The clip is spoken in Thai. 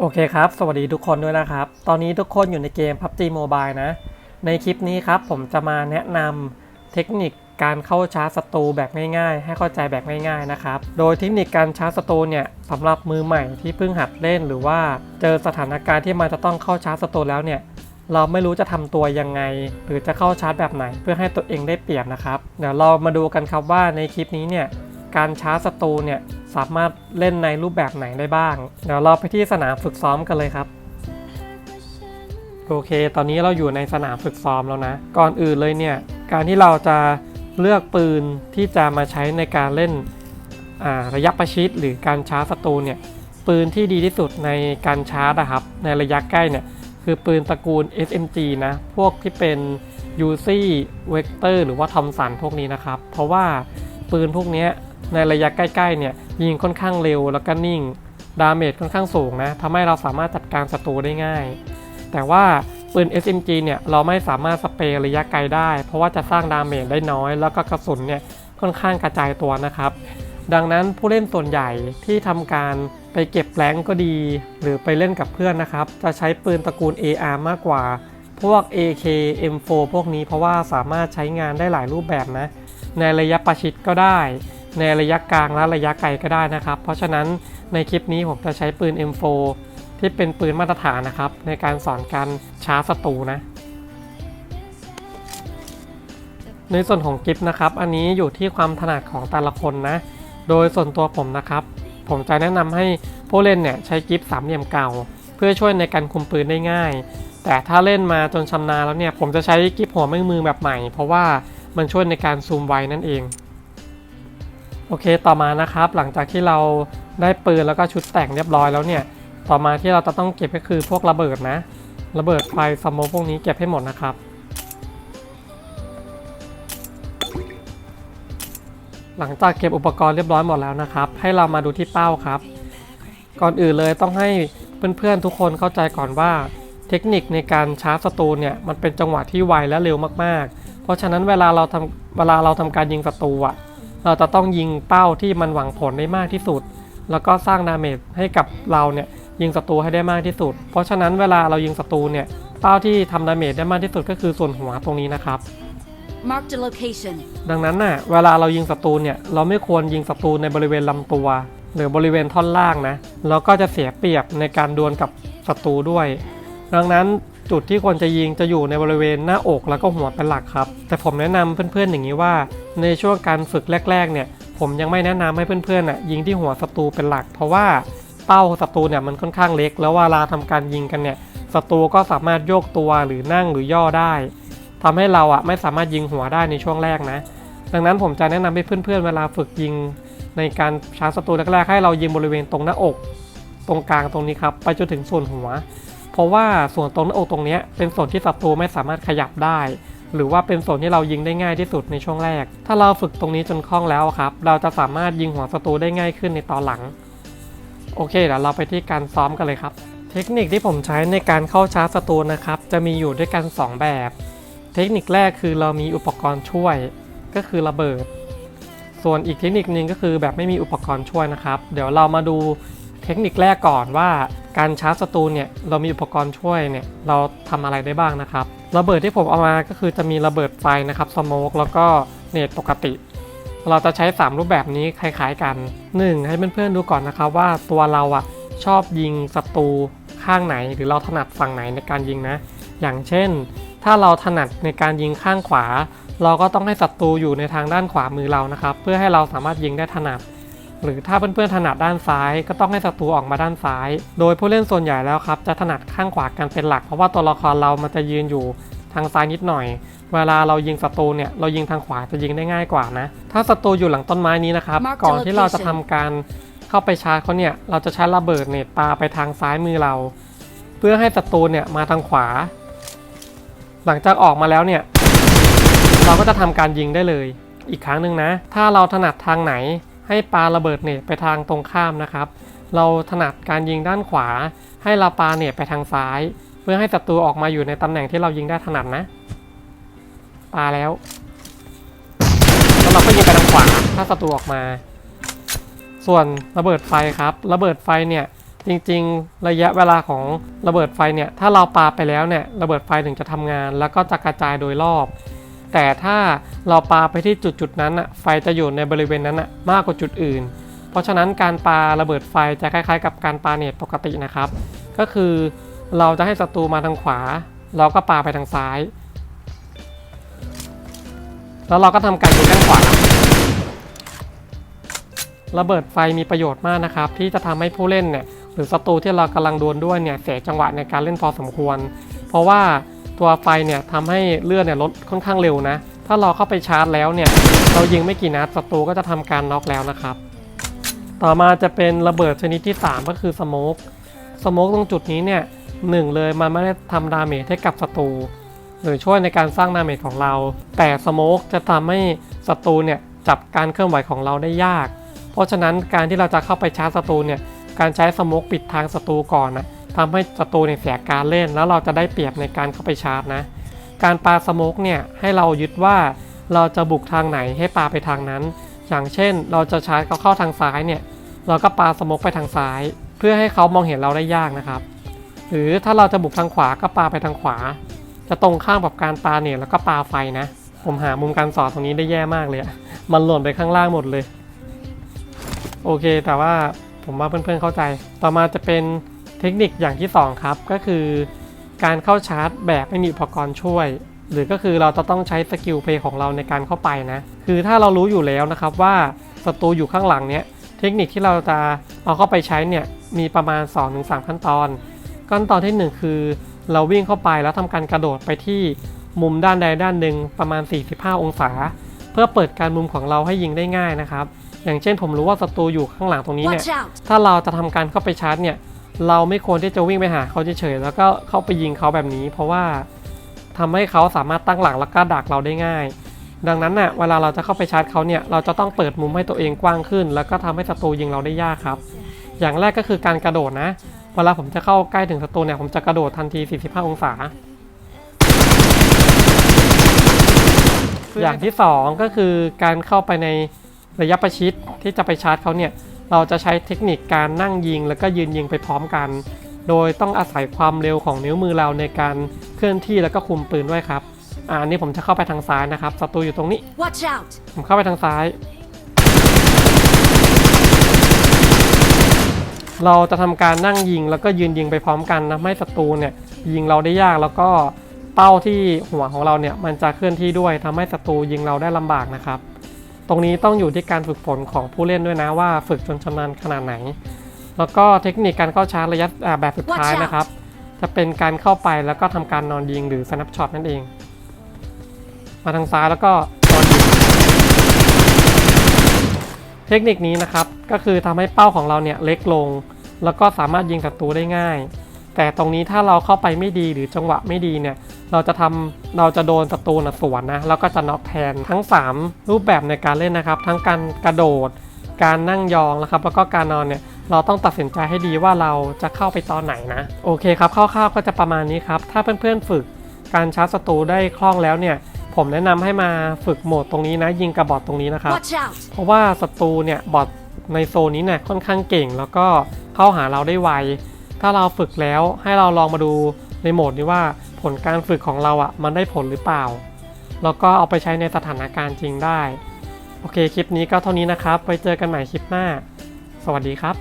โอเคครับ สวัสดีทุกคนด้วยนะครับ ตอนนี้ทุกคนอยู่ในเกม PUBG Mobile นะ ในคลิปนี้ครับผมจะมาแนะนำเทคนิคการเข้าชาร์จศัตรูแบบง่ายๆ ให้เข้าใจแบบง่ายๆนะครับ โดยเทคนิคการชาร์จศัตรูเนี่ยสำหรับมือใหม่ที่เพิ่งหัดเล่น หรือว่าเจอสถานการณ์ที่มันจะต้องเข้าชาร์จศัตรูแล้วเนี่ยเราไม่รู้จะทำตัวยังไง หรือจะเข้าชาร์จแบบไหน เพื่อให้ตัวเองได้เปรียบนะครับ เดี๋ยวเรามาดูกันครับว่าในคลิปนี้เนี่ยการชาร์จศัตรูเนี่ย สามารถเล่นในรูปแบบไหนได้บ้าง เดี๋ยวเราไปที่สนามฝึกซ้อมกันเลยครับ โอเค ตอนนี้เราอยู่ในสนามฝึกซ้อมแล้วนะ ก่อนอื่นเลยเนี่ย การที่เราจะเลือกปืนที่จะมาใช้ในการเล่นระยะประชิดหรือการชาร์จศัตรูเนี่ย ปืนที่ดีที่สุดในการชาร์จนะครับ ในระยะใกล้เนี่ย คือปืนตระกูล SMG นะ พวกที่เป็น UC Vector หรือว่าทอมสันพวกนี้นะครับ เพราะว่าปืนพวกนี้ ในระยะใกล้ๆเนี่ยยิงค่อนข้างเร็วแล้วก็นิ่ง ดาเมจค่อนข้างสูงนะทำให้เราสามารถจัดการศัตรูได้ง่าย แต่ว่าปืน SMG เนี่ยเราไม่สามารถสเปรย์ระยะไกลได้ เพราะว่าจะสร้างดาเมจได้น้อย แล้วก็กระสุนเนี่ยค่อนข้างกระจายตัวนะครับ ดังนั้นผู้เล่นส่วนใหญ่ที่ทำการไปเก็บแรงก็ดี หรือไปเล่นกับเพื่อนนะครับ จะใช้ปืนตระกูล AR มากกว่า พวก AK M4 พวกนี้เพราะว่าสามารถใช้งานได้หลายรูปแบบนะ ในระยะประชิดก็ได้ ในระยะกลางและระยะไกลก็ได้นะครับ เพราะฉะนั้นในคลิปนี้ผมจะใช้ปืน M4 ที่เป็นปืนมาตรฐานนะครับ ในการสอนการชาร์จศัตรูนะ ในส่วนของกิฟนะครับ อันนี้อยู่ที่ความถนัดของแต่ละคนนะ โดยส่วนตัวผมนะครับ ผมจะแนะนำให้ผู้เล่นเนี่ยใช้กิฟสามเหลี่ยมเก่า เพื่อช่วยในการคุมปืนได้ง่าย แต่ถ้าเล่นมาจนชำนาญแล้วเนี่ยผมจะใช้กิฟหัวไม่มือแบบใหม่ เพราะว่ามันช่วยในการซูมไวนั่นเอง โอเคต่อมานะครับ หลังจากที่เราได้ปืนแล้วก็ชุดแต่งเรียบร้อยแล้วเนี่ย ต่อมาที่เราจะต้องเก็บก็คือพวกระเบิดนะ ระเบิดไฟสโมพวกนี้เก็บให้หมดนะครับ หลังจากเก็บอุปกรณ์เรียบร้อยหมดแล้วนะครับ ให้เรามาดูที่เป้าครับ ก่อนอื่นเลยต้องให้เพื่อนๆทุกคนเข้าใจก่อนว่า เทคนิคในการชาร์จศัตรูเนี่ยมันเป็นจังหวะที่ไวและเร็วมากๆ เพราะฉะนั้นเวลาเราทำเวลาเราทำการยิงศัตรูอะ เราจะต้องยิงเป้าที่มันหวังผลได้มากที่สุด แล้วก็สร้างดาเมจให้กับเราเนี่ยยิงศัตรูให้ได้มากที่สุด เพราะฉะนั้นเวลาเรายิงศัตรูเนี่ยเป้าที่ทำดาเมจได้มากที่สุดก็คือส่วนหัวตรงนี้นะครับ Marked a location. ดังนั้นน่ะเวลาเรายิงศัตรูเนี่ยเราไม่ควรยิงศัตรูในบริเวณลำตัว หรือบริเวณท่อนล่างนะแล้วก็จะเสียเปรียบในการดวลกับศัตรูด้วย ดังนั้น จุดที่ควรจะยิงจะอยู่ในบริเวณหน้าอกแล้วก็หัวเป็นหลักครับ แต่ผมแนะนำเพื่อนๆอย่างนี้ว่า ในช่วงการฝึกแรก ๆ เนี่ย ผมยังไม่แนะนำให้เพื่อนๆน่ะยิงที่หัวศัตรูเป็นหลัก เพราะว่าเป้าศัตรูเนี่ยมันค่อนข้างเล็ก แล้วเวลาทำการยิงกันเนี่ยศัตรูก็สามารถโยกตัวหรือนั่งหรือย่อได้ทำให้เราอะไม่สามารถยิงหัวได้ในช่วงแรกนะ ดังนั้นผมจะแนะนำให้เพื่อนๆเวลาฝึกยิง ในการชาร์จศัตรูแรกๆให้เรายิงบริเวณตรงหน้าอก ตรงกลางตรงนี้ครับไปจนถึงส่วนหัว ราะว่าส่วนตรงหน้าอกตรงนี้เป็นส่วนที่ศัตรูไม่สามารถขยับได้ หรือว่าเป็นส่วนที่เรายิงได้ง่ายที่สุดในช่วงแรก ถ้าเราฝึกตรงนี้จนคล่องแล้วครับ เราจะสามารถยิงหัวศัตรูได้ง่ายขึ้นในตอนหลัง โอเคเดี๋ยวเราไปที่การซ้อมกันเลยครับ เทคนิคที่ผมใช้ในการเข้าชาร์จศัตรูนะครับ จะมีอยู่ด้วยกันสองแบบ เทคนิคแรกคือเรามีอุปกรณ์ช่วย ก็คือระเบิด ส่วนอีกเทคนิคหนึ่งก็คือแบบไม่มีอุปกรณ์ช่วยนะครับ เดี๋ยวเรามาดู ทคนิคแรกก่อนว่าการชาร์จศัตรูเนี่ยเรามีอุปกรณ์ช่วยเนี่ยเราทำอะไรได้บ้างนะครับ ระเบิดที่ผมเอามาก็คือจะมีระเบิดไฟนะครับสโมกแล้วก็เนตปกติ เราจะใช้ 3 รูปแบบนี้คล้ายๆกัน 1. ให้เพื่อนๆดูก่อนนะครับว่าตัวเราอะชอบยิงศัตรูข้างไหน หรือเราถนัดฝั่งไหนในการยิงนะ อย่างเช่น ถ้าเราถนัดในการยิงข้างขวา เราก็ต้องให้ศัตรูอยู่ในทางด้านขวามือเรานะครับ เพื่อให้เราสามารถยิงได้ถนัด หรือถ้าเพื่อนๆถนัดด้านซ้าย ก็ต้องให้ศัตรูออกมาด้านซ้าย โดยผู้เล่นส่วนใหญ่แล้วครับจะถนัดข้างขวากันเป็นหลัก เพราะว่าตัวละครเรามันจะยืนอยู่ทางซ้ายนิดหน่อย เวลาเรายิงศัตรูเนี่ยเรายิงทางขวาจะยิงได้ง่ายกว่านะ ถ้าศัตรูอยู่หลังต้นไม้นี้นะครับ Mark the ก่อนที่เราจะ location ทำการเข้าไปชาร์จเขาเนี่ยเราจะใช้ระเบิดเนตปาไปทางซ้ายมือเรา เพื่อให้ศัตรูเนี่ยมาทางขวา หลังจากออกมาแล้วเนี่ย เราก็จะทำการยิงได้เลย อีกครั้งหนึ่งนะ ถ้าเราถนัดทางไหน ให้ปาระเบิดเนตไปทางตรงข้ามนะครับ เราถนัดการยิงด้านขวา ให้เราปาเนตไปทางซ้าย เพื่อให้ศัตรูออกมาอยู่ในตำแหน่งที่เรายิงได้ถนัดนะ ปาแล้วแล้วเราก็ยิงไปทางขวาถ้าศัตรูออกมา ส่วนระเบิดไฟครับ ระเบิดไฟเนี่ยจริงๆ ระยะเวลาของระเบิดไฟเนี่ยถ้าเราปาไปแล้วเนี่ยระเบิดไฟถึงจะทำงาน แล้วก็จะกระจายโดยรอบ แต่ถ้าเราปาไปที่จุดๆนั้นอะไฟจะอยู่ในบริเวณนั้นอะมากกว่าจุดอื่น เพราะฉะนั้นการปาระเบิดไฟจะคล้ายๆ กับการปาเนตปกตินะครับ ก็คือเราจะให้ศัตรูมาทางขวา เราก็ปาไปทางซ้าย แล้วเราก็ทำการยิงด้านขวา ระเบิดไฟมีประโยชน์มากนะครับ ที่จะทำให้ผู้เล่นเนี่ยหรือศัตรูที่เรากำลังดวลด้วยเนี่ยเสียจังหวะในการเล่นพอสมควร เพราะว่า ตัวไฟเนี่ยทำให้เลือดเนี่ยลดค่อนข้างเร็วนะ ถ้าเราเข้าไปชาร์จแล้วเนี่ย เรายิงไม่กี่นัดศัตรูก็จะทำการน็อกแล้วนะครับ ต่อมาจะเป็นระเบิดชนิดที่ 3 ก็คือสโมกสโมกตรงจุดนี้เนี่ยหนึ่งเลยมันไม่ได้ทำดาเมจให้กับศัตรูหรือช่วยในการสร้างดาเมจของเรา แต่สโมกจะทำให้ศัตรูเนี่ยจับการเคลื่อนไหวของเราได้ยาก เพราะฉะนั้นการที่เราจะเข้าไปชาร์จศัตรูเนี่ยการใช้สโมกปิดทางศัตรูก่อนนะ ทำให้ศัตรูเนี่ยเสียการเล่น แล้วเราจะได้เปรียบในการเข้าไปชาร์จนะ การปาสโมกเนี่ยให้เรายึดว่าเราจะบุกทางไหนให้ปาไปทางนั้น อย่างเช่น เราจะชาร์จเขาเข้าทางซ้ายเนี่ยเราก็ปาสโมกไปทางซ้าย เพื่อให้เขามองเห็นเราได้ยากนะครับ หรือถ้าเราจะบุกทางขวาก็ปาไปทางขวา จะตรงข้ามกับการปาเนี่ยแล้วก็ปาไฟนะ ผมหามุมการสอนตรงนี้ได้แย่มากเลยอะมันหล่นไปข้างล่างหมดเลย โอเคแต่ว่าผมว่าเพื่อนๆเข้าใจ ต่อมาจะเป็น เทคนิคอย่างที่สองครับก็คือ การเข้าชาร์จแบบไม่มีอุปกรณ์ช่วย หรือก็คือเราจะต้องใช้สกิลเพย์ของเราในการเข้าไปนะ คือถ้าเรารู้อยู่แล้วนะครับว่าศัตรูอยู่ข้างหลังเนี้ยเทคนิคที่เราจะเอาเข้าไปใช้เนี่ยมีประมาณ 2-3 ขั้นตอน ขั้นตอนทีหนึ่1 คือ เราวิ่งเข้าไปแล้วทำการกระโดดไปที่มุมด้านใดด้านหนึ่งประมาณ 45 องศา เพื่อเปิดการมุมของเราให้ยิงได้ง่ายนะครับ อย่างเช่นผมรู้ว่าศัตรูอยู่ข้างหลังตรงนี้เนี่ย Watch out! ถ้าเราจะทำการเข้าไปชาร์จเนี่ย เราไม่ควรที่จะวิ่งไปหาเขาเฉยๆแล้วก็เข้าไปยิงเขาแบบนี้ เพราะว่าทำให้เขาสามารถตั้งหลักแล้วก็ดักเราได้ง่าย ดังนั้นน่ะเวลาเราจะเข้าไปชาร์จเขาเนี่ยเราจะต้องเปิดมุมให้ตัวเองกว้างขึ้น แล้วก็ทำให้ศัตรูยิงเราได้ยากครับ อย่างแรกก็คือการกระโดดนะ เวลาผมจะเข้าใกล้ถึงศัตรูเนี่ยผมจะกระโดดทันที 45 องศา อย่างที่สองก็คือการเข้าไปในระยะประชิดที่จะไปชาร์จเขาเนี่ย เราจะใช้เทคนิคการนั่งยิงแล้วก็ยืนยิงไปพร้อมกัน โดยต้องอาศัยความเร็วของนิ้วมือเราในการเคลื่อนที่แล้วก็คุมปืนด้วยครับอ่าอันนี้ผมจะเข้าไปทางซ้ายนะครับศัตรูอยู่ตรงนี้ Watch out! ผมเข้าไปทางซ้าย เราจะทำการนั่งยิงแล้วก็ยืนยิงไปพร้อมกันนะไม่ให้ศัตรูเนี่ยยิงเราได้ยากแล้วก็เป้าที่หัวของเราเนี่ยมันจะเคลื่อนที่ด้วยทำให้ศัตรูยิงเราได้ลำบากนะครับ ตรงนี้ต้องอยู่ที่การฝึกฝนของผู้เล่นด้วยนะว่าฝึกจนชำนาญขนาดไหน แล้วก็เทคนิคการเข้าชาร์จระยะอ่าแบบสุดท้าย Watch out นะครับ จะเป็นการเข้าไปแล้วก็ทำการนอนยิงหรือ snap shot นั่นเอง มาทางซ้ายแล้วก็นอนยิงเทคนิคนี้นะครับก็คือทำให้เป้าของเราเนี่ยเล็กลง แล้วก็สามารถยิงศัตรูได้ง่าย แต่ตรงนี้ถ้าเราเข้าไปไม่ดีหรือจังหวะไม่ดีเนี่ย เราจะทำเราจะโดนศัตรูนะสวนนะแล้วก็จะน็อกแทนทั้ง 3 รูปแบบในการเล่นนะครับ ทั้งการกระโดด การนั่งยองนะครับ แล้วก็การนอนเนี่ยเราต้องตัดสินใจให้ดีว่าเราจะเข้าไปตอนไหนนะโอเคครับคร่าวๆก็จะประมาณนี้ครับถ้าเพื่อนๆฝึกการชาร์จศัตรูได้คล่องแล้วเนี่ยผมแนะนำให้มาฝึกโหมดตรงนี้นะ ยิงกระบอกตรงนี้นะครับ Watch out! เพราะว่าศัตรูเนี่ยบอทในโซนนี้เนี่ยค่อนข้างเก่ง แล้วก็เข้าหาเราได้ไวถ้าเราฝึกแล้วให้เราลองมาดูในโหมดนี้ว่า ผลการฝึกของเราอะ่ะมันได้ผลหรือเปล่า แล้วก็เอาไปใช้ในสถานการณ์จริงได้ โอเคคลิปนี้ก็เท่านี้นะครับ ไปเจอกันใหม่คลิปหน้า สวัสดีครับ